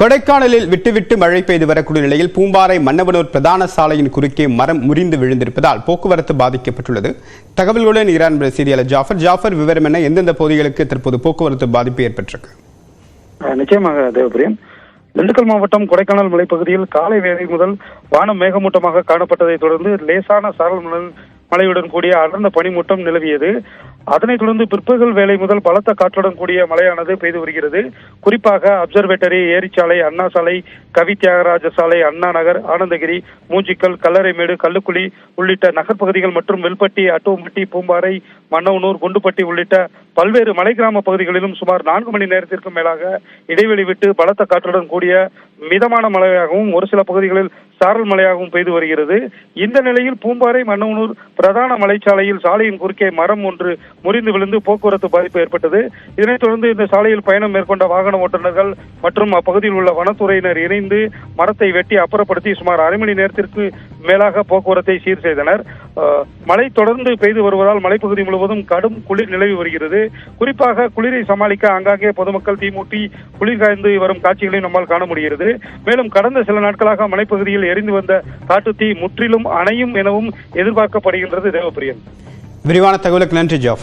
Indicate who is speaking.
Speaker 1: கொடைக்கானலில் விட்டுவிட்டு மழை பெய்து வரக்கூடிய நிலையில் பூம்பாறை மன்னவனூர் பிரதான சாலையின் குறுக்கே மரம் முறிந்து விழுந்திருப்பதால் போக்குவரத்து பாதிக்கப்பட்டுள்ளது. தகவல்களுடன் ஈரான் செய்தியாளர் ஜாஃபர். ஜாஃபர் விவரம் என எந்தெந்த பகுதிகளுக்கு தற்போது போக்குவரத்து பாதிப்பு ஏற்பட்டிருக்கு?
Speaker 2: நிச்சயமாக தேவபிரியன். திண்டுக்கல் மாவட்டம் கொடைக்கானல் மலைப்பகுதியில் காலை வேளை முதல் வானம் மேகமூட்டமாக காணப்பட்டதை தொடர்ந்து லேசான சாரல் மழையுடன் கூடிய அடர்ந்த பனிமூட்டம் நிலவியது. அதனைத் தொடர்ந்து பிற்பகல் வேலை முதல் பலத்த காற்றுடன் கூடிய மழையானது பெய்து வருகிறது. குறிப்பாக அப்சர்வேட்டரி ஏரிச்சாலை அண்ணா சாலை கவி தியாகராஜ சாலை அண்ணா நகர் ஆனந்தகிரி மூஞ்சிக்கல் கல்லறைமேடு கல்லுக்குழி உள்ளிட்ட நகர்ப்பகுதிகள் மற்றும் வெல்பட்டி அட்டுவம்பட்டி பூம்பாறை மன்னவனூர் குண்டுப்பட்டி உள்ளிட்ட பல்வேறு மலை கிராம பகுதிகளிலும் சுமார் நான்கு மணி நேரத்திற்கு மேலாக இடைவெளி விட்டு பலத்த காற்றுடன் கூடிய மிதமான மழையாகவும் ஒரு சில பகுதிகளில் சாரல் மழையாகவும் பெய்து வருகிறது. இந்த நிலையில் பூம்பாறை மன்னவனூர் பிரதான மலைச்சாலையில் சாலையின் குறுக்கே மரம் ஒன்று முறிந்து விழுந்து போக்குவரத்து பாதிப்பு ஏற்பட்டது. இதனைத் தொடர்ந்து இந்த சாலையில் பயணம் மேற்கொண்ட வாகன ஓட்டுநர்கள் மற்றும் அப்பகுதியில் உள்ள வனத்துறையினர் இணைந்து மரத்தை வெட்டி அப்புறப்படுத்தி சுமார் அரை மணி நேரத்திற்கு மேலாக போக்குவரத்தை சீர் செய்தனர். மழை தொடர்ந்து பெய்து வருவதால் மலைப்பகுதி முழுவதும் கடும் குளிர் நிலவி வருகிறது. குறிப்பாக குளிரை சமாளிக்க ஆங்காங்கே பொதுமக்கள் தீமூட்டி குளிர் காய்ந்து வரும் காட்சிகளை நம்மால் காண முடிகிறது. மேலும் கடந்த சில நாட்களாக மலைப்பகுதியில் எரிந்து வந்த காட்டு தீ முற்றிலும் அணையும் எனவும் எதிர்பார்க்கப்படுகின்றது. தேவப்பிரியன்.
Speaker 1: விரிவான தகவலுக்கு நன்றி ஜாஃபர்.